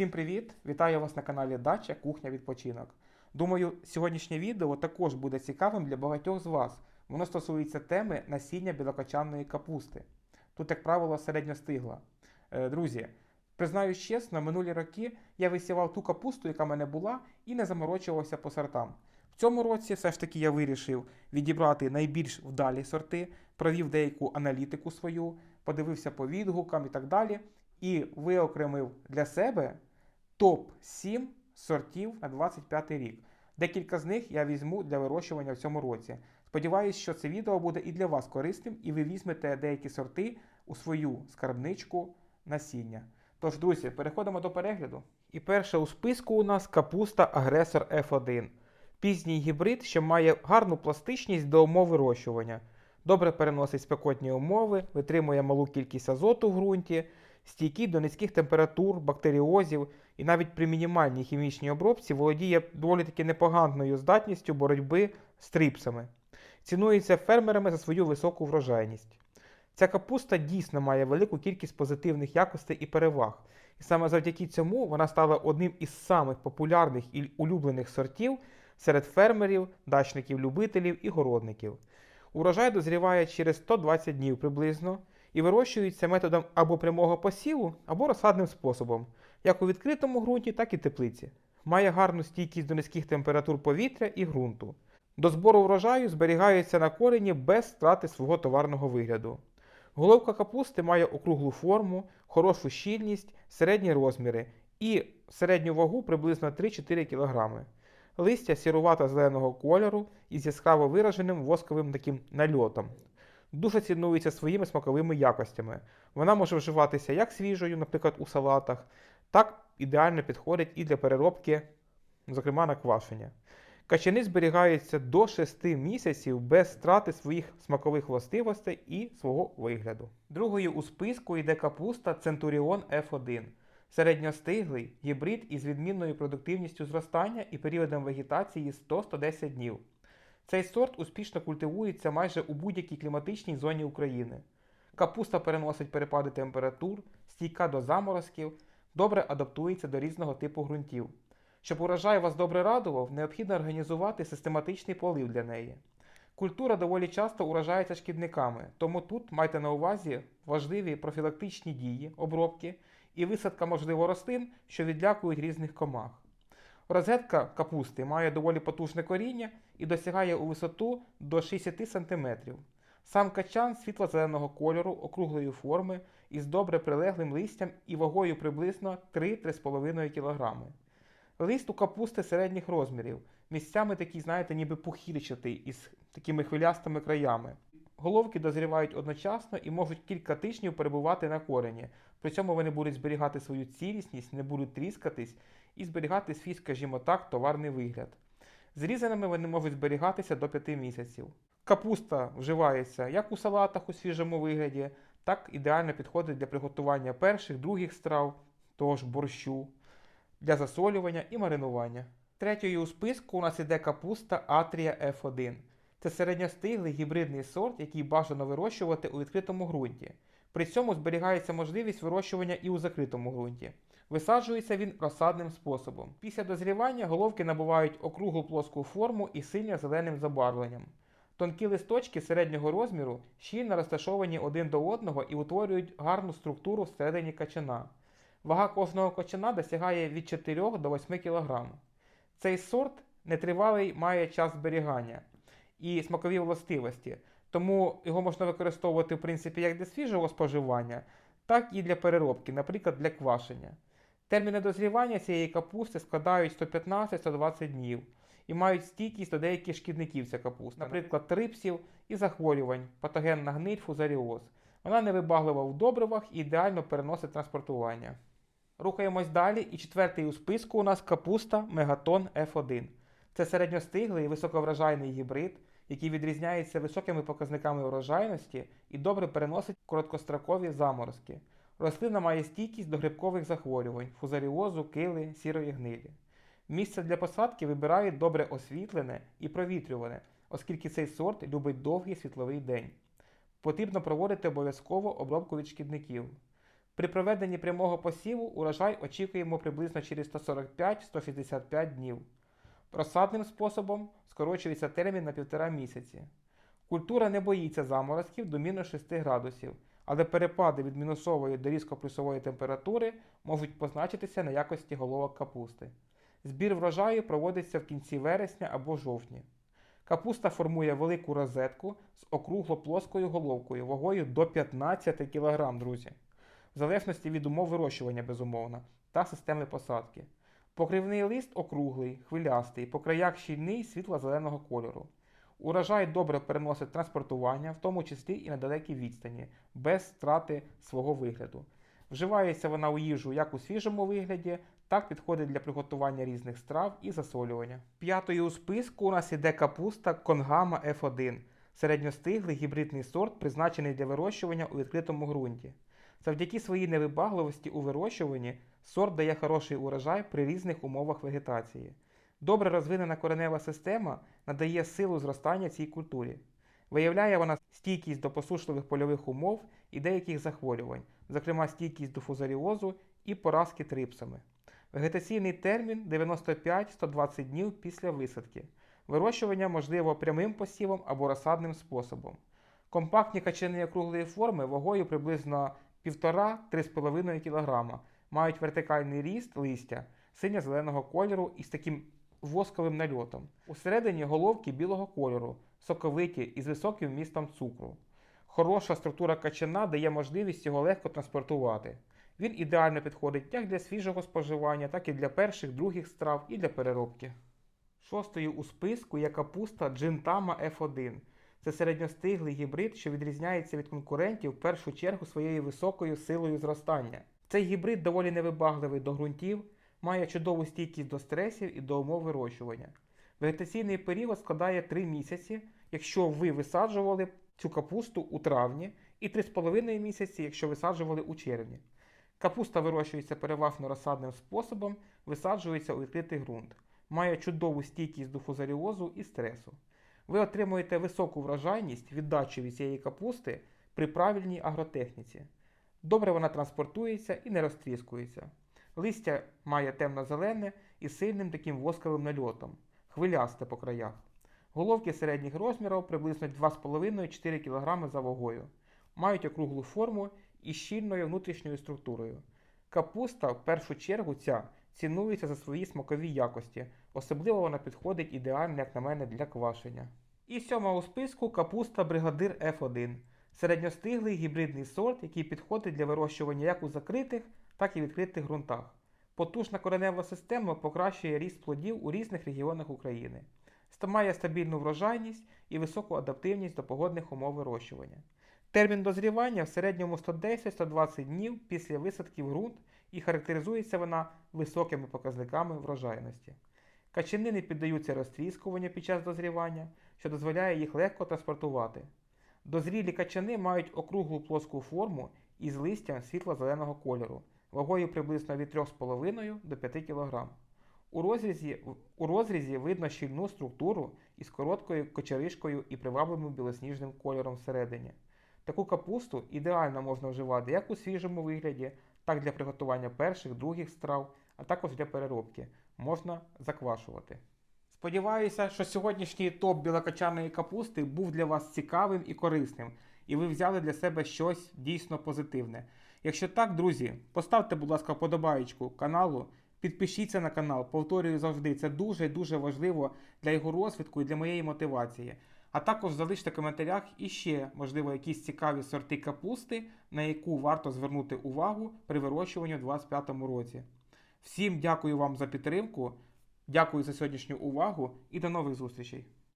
Всім привіт! Вітаю вас на каналі Дача Кухня Відпочинок. Думаю, сьогоднішнє відео також буде цікавим для багатьох з вас. Воно стосується теми насіння білокочанної капусти. Тут, як правило, середньостигла. Е, Друзі, признаюсь чесно, минулі роки я висівав ту капусту, яка в мене була, і не заморочувався по сортам. В цьому році все ж таки я вирішив відібрати найбільш вдалі сорти, провів деяку аналітику свою, подивився по відгукам і так далі, і виокремив для себе топ-7 сортів на 25 рік. Декілька з них я візьму для вирощування в цьому році. Сподіваюсь, що це відео буде і для вас корисним, і ви візьмете деякі сорти у свою скарбничку насіння. Тож, друзі, переходимо до перегляду. І перша у списку у нас капуста Агресор F1. Пізній гібрид, що має гарну пластичність до умов вирощування. Добре переносить спекотні умови, витримує малу кількість азоту в ґрунті, стійкий до низьких температур, бактеріозів і навіть при мінімальній хімічній обробці володіє доволі таки непоганою здатністю боротьби з трипсами. Цінується фермерами за свою високу врожайність. Ця капуста дійсно має велику кількість позитивних якостей і переваг, і саме завдяки цьому вона стала одним із самих популярних і улюблених сортів серед фермерів, дачників-любителів і городників. Урожай дозріває через 120 днів приблизно і вирощується методом або прямого посіву, або розсадним способом, як у відкритому ґрунті, так і теплиці. Має гарну стійкість до низьких температур повітря і ґрунту. До збору врожаю зберігається на корені без втрати свого товарного вигляду. Головка капусти має округлу форму, хорошу щільність, середні розміри і середню вагу приблизно 3-4 кг. Листя сірувато зеленого кольору із яскраво вираженим восковим таким нальотом. Дуже цінується своїми смаковими якостями. Вона може вживатися як свіжою, наприклад, у салатах, так ідеально підходить і для переробки, зокрема на квашення. Качани зберігаються до 6 місяців без страти своїх смакових властивостей і свого вигляду. Другою у списку йде капуста Центуріон F1. Середньостиглий гібрид із відмінною продуктивністю зростання і періодом вегетації 100-110 днів. Цей сорт успішно культивується майже у будь-якій кліматичній зоні України. Капуста переносить перепади температур, стійка до заморозків, добре адаптується до різного типу ґрунтів. Щоб урожай вас добре радував, необхідно організувати систематичний полив для неї. Культура доволі часто уражається шкідниками, тому тут майте на увазі важливі профілактичні дії, обробки і висадка можливо рослин, що відлякують різних комах. Розетка капусти має доволі потужне коріння і досягає у висоту до 60 см. Сам качан світло-зеленого кольору, округлої форми із добре прилеглим листям і вагою приблизно 3-3,5 кг. Лист у капусти середніх розмірів, місцями такий, знаєте, ніби пухірчатий із такими хвилястими краями. Головки дозрівають одночасно і можуть кілька тижнів перебувати на корені. При цьому вони будуть зберігати свою цілісність, не будуть тріскатись і зберігати свій, скажімо так, товарний вигляд. Зрізаними вони можуть зберігатися до 5 місяців. Капуста вживається як у салатах у свіжому вигляді, так ідеально підходить для приготування перших, других страв, того ж борщу, для засолювання і маринування. Третьою у списку у нас іде капуста Атрія F1. Це середньостиглий гібридний сорт, який бажано вирощувати у відкритому ґрунті. При цьому зберігається можливість вирощування і у закритому ґрунті. Висаджується він розсадним способом. Після дозрівання головки набувають округлу плоску форму і синьо зеленим забарвленням. Тонкі листочки середнього розміру щільно розташовані один до одного і утворюють гарну структуру всередині качана. Вага кожного качана досягає від 4 до 8 кг. Цей сорт нетривалий має час зберігання і смакові властивості, тому його можна використовувати в принципі як для свіжого споживання, так і для переробки, наприклад, для квашення. Терміни дозрівання цієї капусти складають 115-120 днів і мають стійкість до деяких шкідників ця капуста, наприклад, трипсів і захворювань, патогенна гниль, фузаріоз. Вона невибаглива в добривах і ідеально переносить транспортування. Рухаємось далі, і четвертий у списку у нас капуста Мегатон F1. Це середньостиглий і високоврожайний гібрид, який відрізняється високими показниками урожайності і добре переносить короткострокові заморозки. Рослина має стійкість до грибкових захворювань, фузаріозу, кили, сірої гнилі. Місце для посадки вибирають добре освітлене і провітрюване, оскільки цей сорт любить довгий світловий день. Потрібно проводити обов'язково обробку від шкідників. При проведенні прямого посіву урожай очікуємо приблизно через 145-165 днів. Розсадним способом скорочується термін на півтора місяці. Культура не боїться заморозків до мінус 6 градусів, але перепади від мінусової до різко-плюсової температури можуть позначитися на якості головок капусти. Збір врожаю проводиться в кінці вересня або жовтні. Капуста формує велику розетку з округло-плоскою головкою вагою до 15 кг, друзі, в залежності від умов вирощування, безумовно, та системи посадки. Покривний лист округлий, хвилястий, по краях щільний світло-зеленого кольору. Урожай добре переносить транспортування, в тому числі і на далекій відстані, без втрати свого вигляду. Вживається вона у їжу як у свіжому вигляді, так підходить для приготування різних страв і засолювання. П'ятою у списку у нас іде капуста Конгама F1, середньостиглий гібридний сорт, призначений для вирощування у відкритому ґрунті. Завдяки своїй невибагливості у вирощуванні сорт дає хороший урожай при різних умовах вегетації. Добре розвинена коренева система надає силу зростання цій культурі. Виявляє вона стійкість до посушливих польових умов і деяких захворювань, зокрема стійкість до фузаріозу і поразки трипсами. Вегетаційний термін 95-120 днів після висадки. Вирощування можливо прямим посівом або розсадним способом. Компактні качани округлої форми вагою приблизно 1,5-3,5 кг, мають вертикальний ріст листя синьо-зеленого кольору із таким восковим нальотом. Усередині головки білого кольору, соковиті і з високим вмістом цукру. Хороша структура качана дає можливість його легко транспортувати. Він ідеально підходить як для свіжого споживання, так і для перших, других страв і для переробки. Шостою у списку є капуста Джинтама F1. Це середньостиглий гібрид, що відрізняється від конкурентів в першу чергу своєю високою силою зростання. Цей гібрид доволі невибагливий до ґрунтів, має чудову стійкість до стресів і до умов вирощування. Вегетаційний період складає 3 місяці, якщо ви висаджували цю капусту у травні, і 3,5 місяці, якщо висаджували у червні. Капуста вирощується переважно розсадним способом, висаджується у відкритий ґрунт, має чудову стійкість до фузаріозу і стресу. Ви отримуєте високу врожайність віддачі від цієї капусти при правильній агротехніці. Добре вона транспортується і не розтріскується. Листя має темно-зелене і сильним таким восковим нальотом, хвилясте по краях. Головки середніх розмірів приблизно 2,5-4 кг за вагою. Мають округлу форму і щільною внутрішньою структурою. Капуста в першу чергу ця цінується за свої смакові якості, особливо вона підходить ідеально, як на мене, для квашення. І сьома у списку капуста Бригадир F1 середньостиглий гібридний сорт, який підходить для вирощування як у закритих, так і відкритих ґрунтах. Потужна коренева система покращує ріст плодів у різних регіонах України. Має стабільну врожайність і високу адаптивність до погодних умов вирощування. Термін дозрівання в середньому 110-120 днів після висадки в ґрунт і характеризується вона високими показниками врожайності. Качани не піддаються розтріскуванню під час дозрівання, що дозволяє їх легко транспортувати. Дозрілі качани мають округлу плоску форму із листям світло-зеленого кольору, вагою приблизно від 3,5 до 5 кг. У розрізі, у розрізі видно щільну структуру із короткою кочеришкою і привабливим білосніжним кольором всередині. Таку капусту ідеально можна вживати як у свіжому вигляді, так для приготування перших, других страв, а також для переробки. Можна заквашувати. Сподіваюся, що сьогоднішній топ білокачаної капусти був для вас цікавим і корисним, і ви взяли для себе щось дійсно позитивне. Якщо так, друзі, поставте, будь ласка, вподобаєчку каналу, підпишіться на канал, повторюю завжди, це дуже і дуже важливо для його розвитку і для моєї мотивації. А також залиште в коментарях іще, можливо, якісь цікаві сорти капусти, на яку варто звернути увагу при вирощуванні у 2025 році. Всім дякую вам за підтримку, дякую за сьогоднішню увагу і до нових зустрічей!